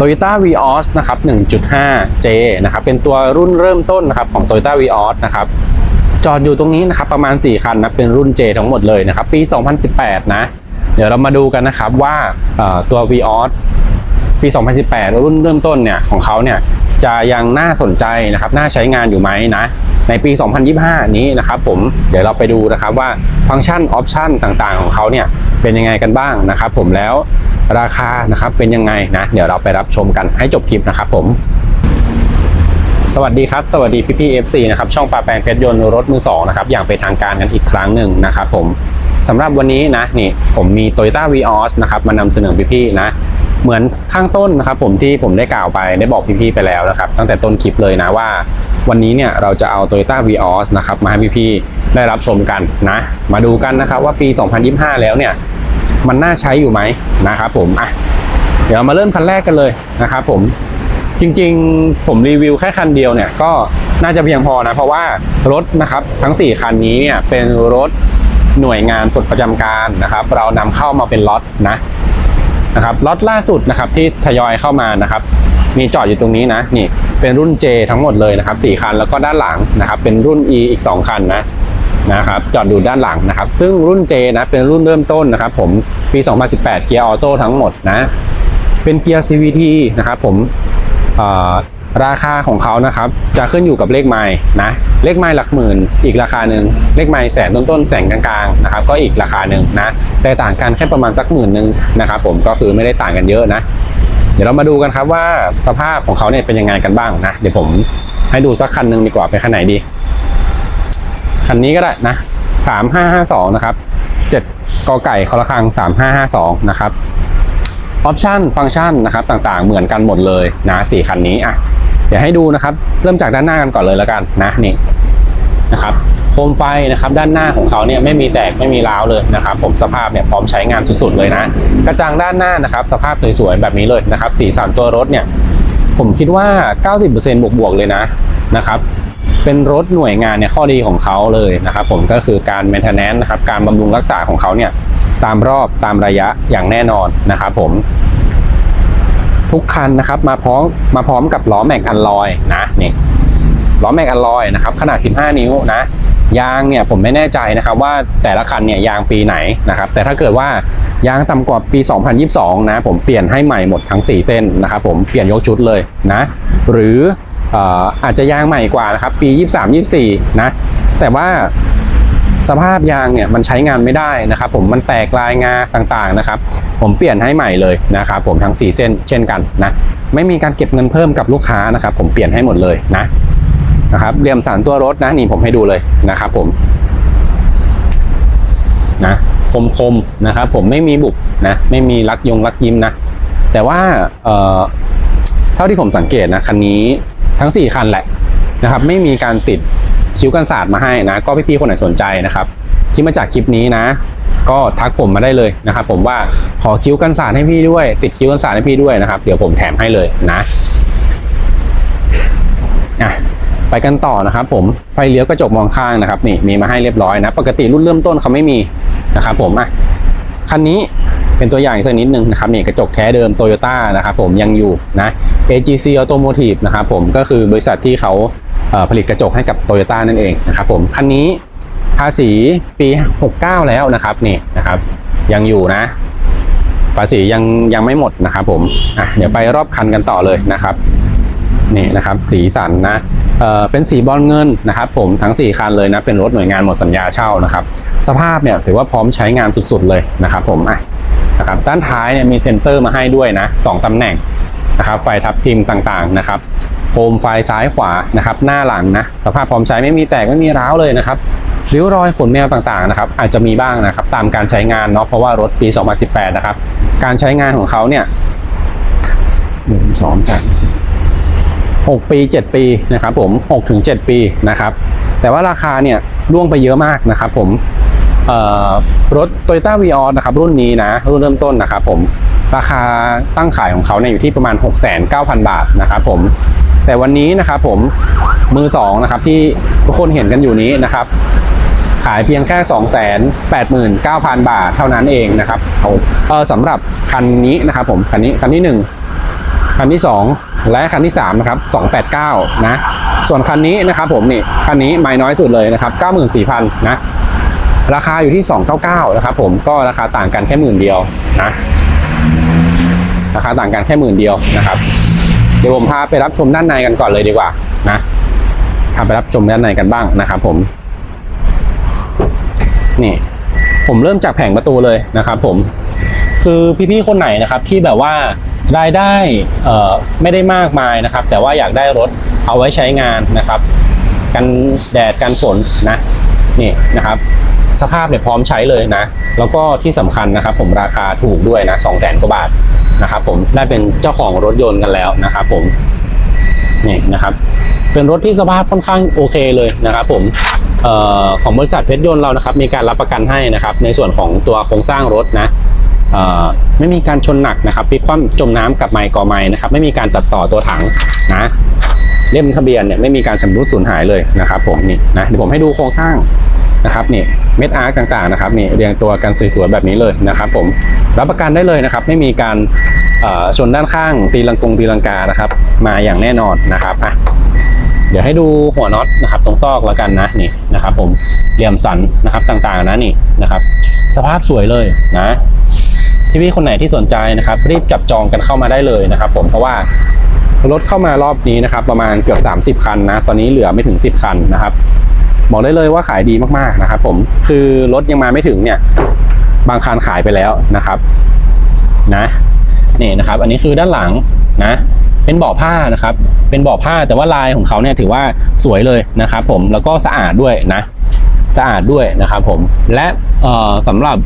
Toyota Vios นะครับ 1.5J นะครับ เป็นตัวรุ่นเริ่มต้นนะครับของ Toyota Vios นะครับ จอดอยู่ตรงนี้นะครับ ประมาณ 4 คันนะ เป็นรุ่น J ทั้งหมดเลยนะครับ ปี 2018 นะ เดี๋ยวเรามาดูกันนะครับว่าตัว Vios ปี 2018 รุ่นเริ่มต้นเนี่ยของเขาเนี่ยจะยังน่าสนใจนะครับ น่าใช้งานอยู่ไหมนะ ในปี 2025 นี้นะครับผม เดี๋ยวเราไปดูนะครับว่าฟังก์ชัน ออปชันต่างๆ ของเขาเนี่ยเป็นยังไงกันบ้างนะครับผมแล้ว ราคานะครับเป็นยังไงนะ เดี๋ยวเราไปรับชมกันให้จบคลิปนะครับผมสวัสดีครับ สวัสดีพี่พี่ๆ FC นะครับช่องปลาแปลงเพชรยนต์รถมือสองนะครับอย่างเป็นทางการกันอีกครั้งหนึ่งนะครับผมสำหรับวันนี้นะนี่ผมมี Toyota Vios นะครับมานำเสนอพี่พี่นะเหมือนข้างต้นนะครับผมที่ผมได้กล่าวไปได้บอกพี่พี่ไปแล้วนะครับตั้งแต่ต้นคลิปเลยนะว่า วันนี้เนี่ยเราจะเอา Toyota Vios นะครับมาให้พี่พี่ได้รับชมกันนะ มาดูกันนะครับว่าปี 2025 แล้วเนี่ย มันน่าใช้อยู่ไหมนะครับผมอะเดี๋ยวมาเริ่มคันแรกกันเลยนะครับผมจริงๆ ผมรีวิวแค่คันเดียวเนี่ยก็น่าจะเพียงพอนะ เพราะว่ารถนะครับทั้ง 4 คันนี้เนี่ยเป็นรถหน่วยงานปลดประจำการนะครับ เรานำเข้ามาเป็นล็อตนะนะครับล็อตล่าสุดนะครับที่ทยอยเข้ามานะครับ มีจอดอยู่ตรงนี้นะนี่เป็นรุ่น J ทั้งหมดเลยนะครับ4คันแล้วก็ด้านหลังนะครับเป็นรุ่น E อีก 2 คันนะ นะครับจอดอยู่ด้านหลังนะครับ ซึ่งรุ่น J นะเป็นรุ่นเริ่มต้นนะครับ ผมปี 2018 เกียร์ออโต้ทั้งหมดนะ เป็นเกียร์ CVT นะครับผมราคาของเขานะครับ จะขึ้นอยู่กับเลขไม้นะเลขไม้หลักหมื่น อีกราคาหนึ่งเลขไม้แสนต้นๆแสนกลางๆนะครับ ก็อีกราคาหนึ่งนะแต่ต่างกันแค่ประมาณสักหมื่นหนึ่งนะครับผมก็คือไม่ได้ต่างกันเยอะนะ เดี๋ยวเรามาดูกันครับว่าสภาพของเขาเนี่ยเป็นยังไงกันบ้างนะ เดี๋ยวผมให้ดูสักคันหนึ่งดีกว่าเป็นคันไหนดี คันนี้ก็ได้นะสามห้าห้าสองนะครับเจ็ดกอไก่คอละครังสามห้าห้าสองนะครับออปชันฟังก์ชันนะครับต่างๆ เหมือนกันหมดเลยนะสี่คันนี้อะเดี๋ยวให้ดูนะครับ เริ่มจากด้านหน้ากันก่อนเลยแล้วกันนะนี่นะครับโคมไฟนะครับด้านหน้าของเขาเนี่ยไม่มีแตกไม่มีร้าวเลยนะครับ ผมสภาพเนี่ยพร้อมใช้งานสุดๆเลยนะ กระจังด้านหน้านะครับ สภาพสวยๆแบบนี้เลยนะครับสีสันตัวรถเนี่ย ผมคิดว่า 90%บวกๆเลยนะนะครับ เป็นรถหน่วยงานเนี่ยข้อดีของเขาเลยนะครับผมก็คือการ maintenance นะครับการบำรุงรักษาของเขาเนี่ยตามรอบตามระยะอย่างแน่นอนนะครับผมทุกคันนะครับมาพร้อมมาพร้อมกับล้อแม็กอัลลอยนะนี่ล้อแม็กอัลลอยนะครับขนาด 15 นิ้วนะยางเนี่ยผมไม่แน่ใจนะครับว่าแต่ละคันเนี่ยยางปีไหนนะครับแต่ถ้าเกิดว่ายางต่ำกว่าปี 2022 นะผมเปลี่ยนให้ใหม่หมดทั้ง 4 เส้นนะครับผมเปลี่ยนยกชุดเลยนะหรือ อาจจะยางใหม่กว่านะครับ ปี 23-24 นะ แต่ว่าสภาพยางเนี่ยมันใช้งานไม่ได้นะครับผมมันแตกลายงาต่างๆนะครับ ผมเปลี่ยนให้ใหม่เลยนะครับผมทั้ง 4 เส้นเช่นกันนะไม่มีการเก็บเงินเพิ่มกับลูกค้านะครับ ผมเปลี่ยนให้หมดเลยนะนะครับเหลี่ยมสารตัวรถนะนี่ผมให้ดูเลยนะครับผมนะคมๆนะครับผมไม่มีบุบนะไม่มีลักยงลักยิ้มนะแต่ว่าเอ่อเท่าที่ผมสังเกตนะคันนี้ ทั้ง 4 คันแหละนะครับไม่มีการติดคิ้วกันศาสตร์มาให้นะ ก็พี่ๆคนไหนสนใจนะครับที่มาจากคลิปนี้นะ ก็ทักผมมาได้เลยนะครับผมว่าขอคิ้วกันศาสตร์ให้พี่ด้วย ติดคิ้วกันศาสตร์ให้พี่ด้วยนะครับเดี๋ยวผมแถมให้เลยนะอะไปกันต่อนะครับผมไฟเลี้ยวกระจกมองข้างนะครับนี่มีมาให้เรียบร้อยนะ ปกติรุ่นเริ่มต้นเขาไม่มีนะครับผมอะคันนี้ เป็นตัวอย่างสักนิดนึงนะครับนี่กระจกแท้เดิมโตโยต้านะครับผมยังอยู่นะ AGC Automotive นะครับผมก็คือบริษัทที่เขาผลิตกระจกให้กับโตโยต้านั่นเองนะครับผมคันนี้ภาษีปี 69 แล้วนะครับนี่นะครับยังอยู่นะ ภาษียังยังไม่หมดนะครับผมอะเดี๋ยวไปรอบคันกันต่อเลยนะครับนี่นะครับสีสันนะเอ่อเป็นสีบอลเงินนะครับผมทั้ง 4 คันเลยนะเป็นรถหน่วยงานหมดสัญญาเช่านะครับ สภาพเนี่ยถือว่าพร้อมใช้งานสุดๆเลยนะครับผมอะ นะครับด้านท้ายเนี่ยมีเซ็นเซอร์มาให้ด้วยนะสองตำแหน่งนะครับไฟทับทิมต่างๆนะครับโคมไฟซ้ายขวานะครับหน้าหลังนะสภาพพร้อมใช้ไม่มีแตกไม่มีร้าวเลยนะครับริ้วรอยขนแมวต่างๆนะครับอาจจะมีบ้างนะครับตามการใช้งานเนาะเพราะว่ารถปี 2018 นะครับการใช้งานของเขาเนี่ยหนึ่งสองสามสี่หกปี7ปีนะครับผม6ถึง7ปีนะครับแต่ว่าราคาเนี่ยล่วงไปเยอะมากนะครับผม รถ Toyota Vios นะครับรุ่นนี้นะรุ่นเริ่มต้นนะครับผมราคาตั้งขายของเขาเนี่ยอยู่ที่ประมาณ 6,900บาทนะครับผมแต่วันนี้นะครับผมมือสองนะครับที่ทุกคนเห็นกันอยู่นี้นะครับ ขายเพียงแค่ 289,000 บาทเท่านั้นเองนะครับเอาเอสำหรับคันนี้นะครับผมคันนี้คันที่หนึ่งคันที่ 2 และคันที่3นะครับ289นะส่วนคันนี้นะครับผมนี่คันนี้ไม่น้อยสุดเลยนะครับ94,000นะ ราคาอยู่ที่ 299 นะครับผมก็ราคาต่างกันแค่หมื่นเดียวนะราคาต่างกันแค่หมื่นเดียวนะครับ เดี๋ยวผมพาไปรับชมด้านในกันก่อนเลยดีกว่านะพาไปรับชมด้านในกันบ้างนะครับผม นี่ ผมเริ่มจากแผงประตูเลยนะครับผมคือพี่ๆคนไหนนะครับที่แบบว่ารายได้ไม่ได้มากมายนะครับ แต่ว่าอยากได้รถเอาไว้ใช้งานนะครับ กันแดดกันฝนนะนี่นะครับ สภาพเนี่ยพร้อมใช้เลยนะ แล้วก็ที่สำคัญนะครับผมราคาถูกด้วยนะสองแสนกว่าบาทนะครับผมได้เป็นเจ้าของรถยนต์กันแล้วนะครับผมนี่นะครับ เป็นรถที่สภาพค่อนข้างโอเคเลยนะครับผมเอ่อของบริษัทเพชรยนต์เรานะครับ มีการรับประกันให้นะครับ ในส่วนของตัวโครงสร้างรถนะเอ่อไม่มีการชนหนักนะครับพลิกคว่ำจมน้ำกับไมค์กอไม้นะครับ ไม่มีการตัดต่อตัวถังนะ เล่มทะเบียนเนี่ยไม่มีการชำรุดสูญหายเลยนะครับผมนี่นะเดี๋ยวผมให้ดูโครงสร้างนะครับนี่เม็ดอาร์ตต่างๆนะครับนี่เรียงตัวกันสวยๆแบบนี้เลยนะครับผมรับประกันได้เลยนะครับ ไม่มีการเอ่อชนด้านข้างตีลังกงตีลังกานะครับ มาอย่างแน่นอนนะครับอะเดี๋ยวให้ดูหัวน็อตนะครับ ตรงซอกแล้วกันนะนี่นะครับ ผมเหลี่ยมสันนะครับต่างๆนะนี่นะครับ สภาพสวยเลยนะพี่พี่ๆคนไหนที่สนใจนะครับ รีบจับจองกันเข้ามาได้เลยนะครับ ผมเพราะว่า รถเข้ามารอบนี้นะครับ ประมาณเกือบ 30 คันนะ ตอนนี้เหลือไม่ถึง 10 คันนะครับ บอกได้เลยว่าขายดีมากๆนะครับ ผมคือรถยังมาไม่ถึงเนี่ย บางคันขายไปแล้วนะครับนะนี่นะครับ อันนี้คือด้านหลังนะ เป็นเบาะผ้านะครับ เป็นเบาะผ้าแต่ว่าลายของเขาเนี่ยถือว่าสวยเลยนะครับ ผมแล้วก็สะอาดด้วยนะสะอาดด้วยนะครับผมและสำหรับ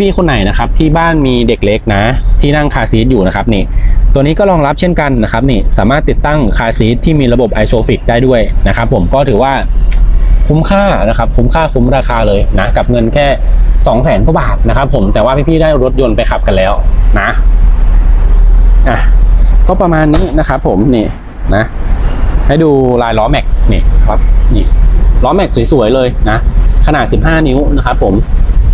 พี่ๆคนไหนนะครับ ที่บ้านมีเด็กเล็กนะ ที่นั่งคาซีทอยู่นะครับนี่ ตัวนี้ก็รองรับเช่นกันนะครับนี่สามารถติดตั้งคาร์ซีทที่มีระบบไอโซฟิกได้ด้วยนะครับผมก็ถือว่าคุ้มค่านะครับคุ้มค่าคุ้มราคาเลยนะกับเงินแค่ 2 0 0แสนกว่าบาทนะครับผมแต่ว่าพี่ๆได้รถยนต์ไปขับกันแล้วนะอะก็ประมาณนี้นะครับผมนี่นะให้ดูลายล้อแม็กนี่ครับนี่ล้อแม็กสวยๆเลยนะขนาด 15 นิ้วนะครับผม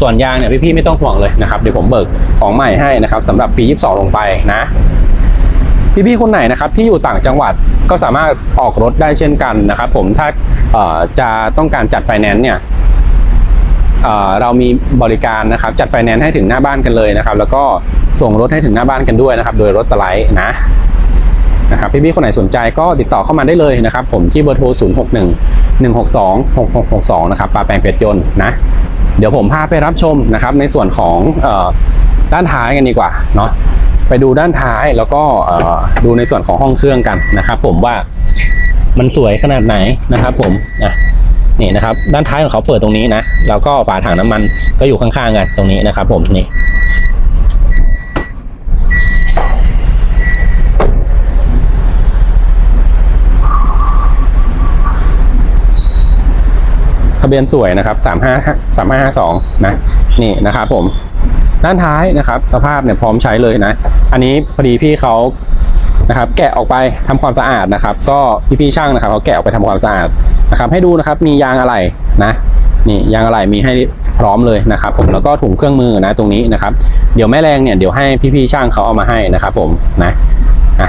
ส่วนยางเนี่ยพี่ๆไม่ต้องห่วงเลยนะครับเดี๋ยวผมเบิกของใหม่ให้นะครับสำหรับปี 22 ลงไปนะ พี่ๆคนไหนนะครับที่อยู่ต่างจังหวัดก็สามารถออกรถได้เช่นกันนะครับ ผมถ้าจะต้องการจัดไฟแนนซ์เนี่ยเเรามีบริการนะครับจัดไฟแนนซ์ให้ถึงหน้าบ้านกันเลยนะครับ แล้วก็ส่งรถให้ถึงหน้าบ้านกันด้วยนะครับ โดยรถสไลด์นะนะครับพี่ๆคนไหนสนใจก็ติดต่อเข้ามาได้เลยนะครับ ผมที่เบอร์โทร 0 6 1 1 6 2 6 6 6 2 นะครับปลาแปลงเป็ดยนต์นะ เดี๋ยวผมพาไปรับชมนะครับในส่วนของออด้านท้ายกันดีกว่าเนาะ ไปดูด้านท้ายแล้วก็ดูในส่วนของห้องเครื่องกันนะครับ ผมว่ามันสวยขนาดไหนนะครับผมนะนี่นะครับ ด้านท้ายของเขาเปิดตรงนี้นะแล้วก็ฝาถังน้ำมันก็อยู่ข้างๆกันตรงนี้นะครับ ผมนี่ทะเบียนสวยนะครับสามห้าสามห้าห้าสองนะ นี่นะครับผม ด้านท้ายนะครับ สภาพเนี่ยพร้อมใช้เลยนะ อันนี้พอดีพี่เขานะครับ แกะออกไปทำความสะอาดนะครับ ก็พี่ๆช่างนะครับเขาแกะออกไปทำความสะอาดนะครับ ให้ดูนะครับมียางอะไหล่นะนี่ยางอะไหล่มีให้พร้อมเลยนะครับผมแล้วก็ถุงเครื่องมือนะตรงนี้นะครับ เดี๋ยวแม่แรงเนี่ยเดี๋ยวให้พี่ๆช่างเขาเอามาให้นะครับผมนะอะ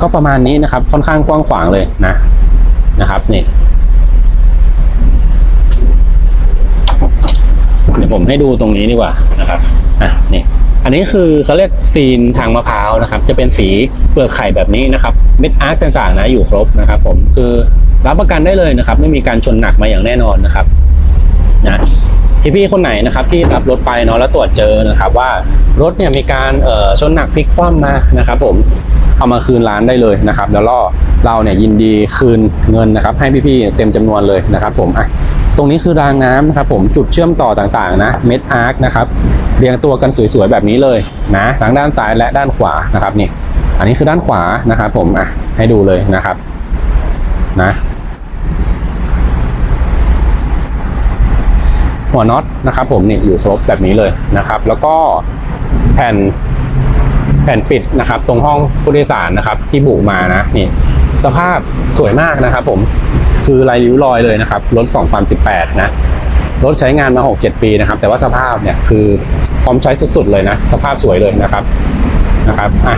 ก็ประมาณนี้นะครับค่อนข้างกว้างขวางเลยนะนะครับนี่ ดี๋ยวผมให้ดูตรงนี้ดีกว่านะครับอะนี่อันนี้คือเขาเรียกซีนทางมะพร้าวนะครับ จะเป็นสีเปลือกไข่แบบนี้นะครับเม็ดอาร์ตต่างๆนะอยู่ครบนะครับ ผมคือรับประกันได้เลยนะครับ ไม่มีการชนหนักมาอย่างแน่นอนนะครับนะพี่ๆคนไหนนะครับที่รับรถไปเนาะแล้วตรวจเจอนะครับ ว่ารถเนี่ยมีการเอ่อชนหนักพลิกคว่ำมานะครับ ผมเอามาคืนร้านได้เลยนะครับ แล้วก็เราเนี่ยยินดีคืนเงินนะครับ ให้พี่ๆเต็มจำนวนเลยนะครับ ผมอะ ตรงนี้คือรางน้ำนะครับผมจุดเชื่อมต่อต่างๆนะเม็ดอาร์คนะครับเรียงตัวกันสวยๆแบบนี้เลยนะทั้งด้านซ้ายและด้านขวานะครับนี่อันนี้คือด้านขวานะครับผมอะให้ดูเลยนะครับนะหัวน็อตนะครับผมนี่อยู่ครบแบบนี้เลยนะครับ แล้วก็แผ่นแผ่นปิดนะครับ ตรงห้องผู้โดยสารนะครับ ที่บุมานะนี่ สภาพสวยมากนะครับผมคือลายริ้วรอยเลยนะครับรถ2018 นะรถใช้งานมา 6-7 ปีนะครับ แต่ว่าสภาพเนี่ยคือพร้อมใช้สุดๆเลยนะ สภาพสวยเลยนะครับนะครับอะ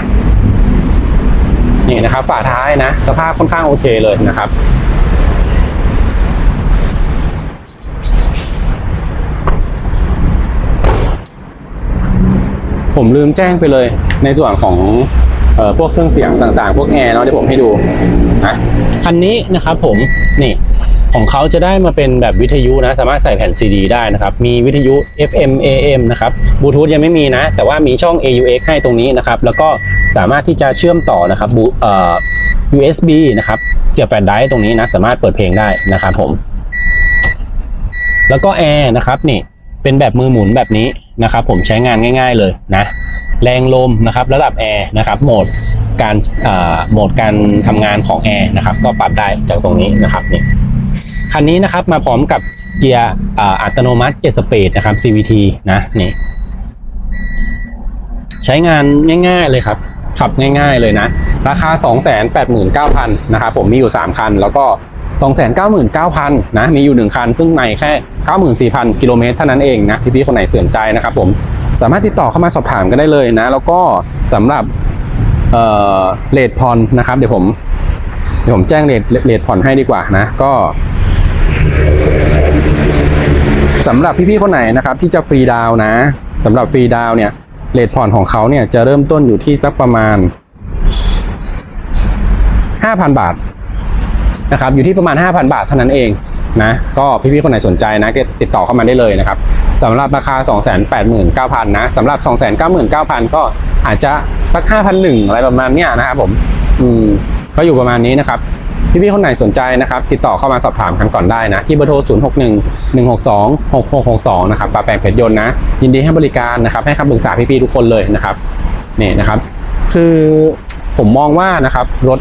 นี่นะครับ ฝาท้ายนะ สภาพค่อนข้างโอเคเลยนะครับ ผมลืมแจ้งไปเลยในส่วนของ เอ่อพวกเครื่องเสียงต่างๆ พวกแอร์เนาะที่ผมให้ดูนะคันนี้นะครับผมนี่ของเขาจะได้มาเป็นแบบวิทยุนะ สามารถใส่แผ่นซีดีได้นะครับ มีวิทยุ FM AM นะครับบลูทูธยังไม่มีนะ แต่ว่ามีช่อง AUX ให้ตรงนี้นะครับ แล้วก็สามารถที่จะเชื่อมต่อนะครับบูเอ่อ USB นะครับ เสียบแฟลชไดร์ตรงนี้นะ สามารถเปิดเพลงได้นะครับผม แล้วก็แอร์นะครับนี่ เป็นแบบมือหมุนแบบนี้นะครับ ผมใช้งานง่าย ๆเลยนะ แรงลมนะครับระดับแอร์นะครับโหมดการอ่าโหมดการทำงานของแอร์นะครับ ก็ปรับได้จากตรงนี้นะครับนี่คันนี้นะครับมาพร้อมกับเกียร์อ่าอัตโนมัติ7สปีดนะครับ CVT นะนี่ใช้งานง่าย ๆเลยครับ ขับง่าย ๆเลยนะ ราคา 289,000นะครับผมมีอยู่ 3 คัน แล้วก็ 299,000นะมีอยู่ 1 คัน ซึ่งในแค่ 94,000 กิโลเมตรเท่านั้นเองนะพี่ๆคนไหนสนใจนะครับผมสามารถติดต่อเข้ามาสอบถามกันได้เลยนะ แล้วก็สำหรับเอ่อเลทพรนะครับเดี๋ยวผมเดี๋ยวผมแจ้งเลทเลทผ่อนให้ดีกว่านะก็สำหรับพี่ๆคนไหนนะครับที่จะฟรีดาวนะสำหรับฟรีดาวเนี่ยเลทผ่อนของเขาเนี่ยจะเริ่มต้นอยู่ที่สักประมาณ 5,000 บาท นะครับอยู่ที่ประมาณ 5,000 บาทเท่านั้นเองนะก็พี่ๆคนไหนสนใจนะก็ติดต่อเข้ามาได้เลยนะครับสำหรับราคา 289,000นะสำหรับ 299,000 ก็อาจจะสัก 5,001อะไรประมาณเนี้ยนะครับผมอืมก็อยู่ประมาณนี้นะครับพี่ๆคนไหนสนใจนะครับ ติดต่อเข้ามาสอบถามกันก่อนได้นะ ที่เบอร์โทร 0 6 1 1 6 2 6 6 6 2 นะครับปลาแปลงเพชรยนต์นะ ยินดีให้บริการนะครับ ให้คำปรึกษาพี่ๆทุกคนเลยนะครับนี่นะครับ คือผมมองว่านะครับรถ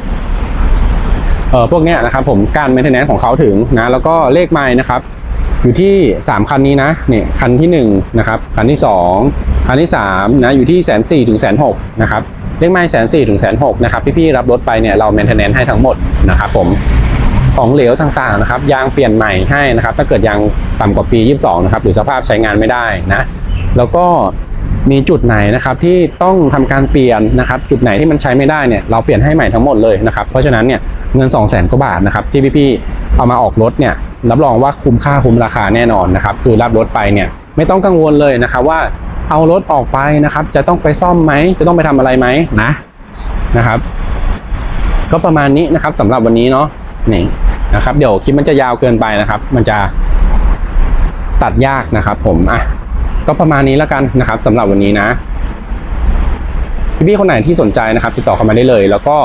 เอ่อพวกเนี้ยนะครับผมการ m ม i เ t น n น n ของเขาถึงนะแล้วก็เลขไม้นะครับอยู่ที่ 3 คันนี้นะเนี่ยคันที่1นะครับคันที่ 2 คันที่3นะอยู่ที่แสนสี่ถึงแสนหกนะครับเลขไม้แสนสี่ถึงแสนหกนะครับพี่ๆรับรถไปเนี่ยเรา maintenance ให้ทั้งหมดนะครับผมของเหลวต่างๆนะครับยางเปลี่ยนใหม่ให้นะครับถ้าเกิดยางต่ำกว่าปี 22 นะครับหรือสภาพใช้งานไม่ได้นะแล้วก็ มีจุดไหนนะครับที่ต้องทำการเปลี่ยนนะครับจุดไหนที่มันใช้ไม่ได้เนี่ยเราเปลี่ยนให้ใหม่ทั้งหมดเลยนะครับเพราะฉะนั้นเนี่ยเงิน 2 0 0 0 0 0กว่าบาทนะครับที่พี่ๆเอามาออกรถเนี่ยรับรองว่าคุ้มค่าคุ้มราคาแน่นอนนะครับคือรับรถไปเนี่ยไม่ต้องกังวลเลยนะครับว่าเอารถออกไปนะครับ จะต้องไปซ่อมไหมจะต้องไปทำอะไรไหมนะนะครับ ก็ประมาณนี้นะครับสำหรับวันนี้เนาะนี่นะครับ เดี๋ยวคลิปมันจะยาวเกินไปนะครับ มันจะตัดยากนะครับ ผมอะ ก็ประมาณนี้แล้วกันนะครับสำหรับวันนี้นะพี่ๆคนไหนที่สนใจนะครับ ติดต่อเข้ามาได้เลย แล้วก็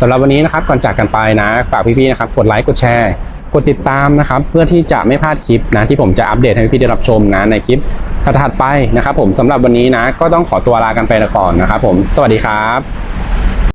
สำหรับวันนี้นะครับก่อนจากกันไปนะฝากพี่ๆนะครับ กดไลค์กดแชร์ กดติดตามนะครับ เพื่อที่จะไม่พลาดคลิปนะที่ผมจะอัปเดตให้พี่ๆได้รับชมนะในคลิปถัดๆไปนะครับ ผมสำหรับวันนี้นะ ก็ต้องขอตัวลากันไปก่อนนะครับ ผมสวัสดีครับ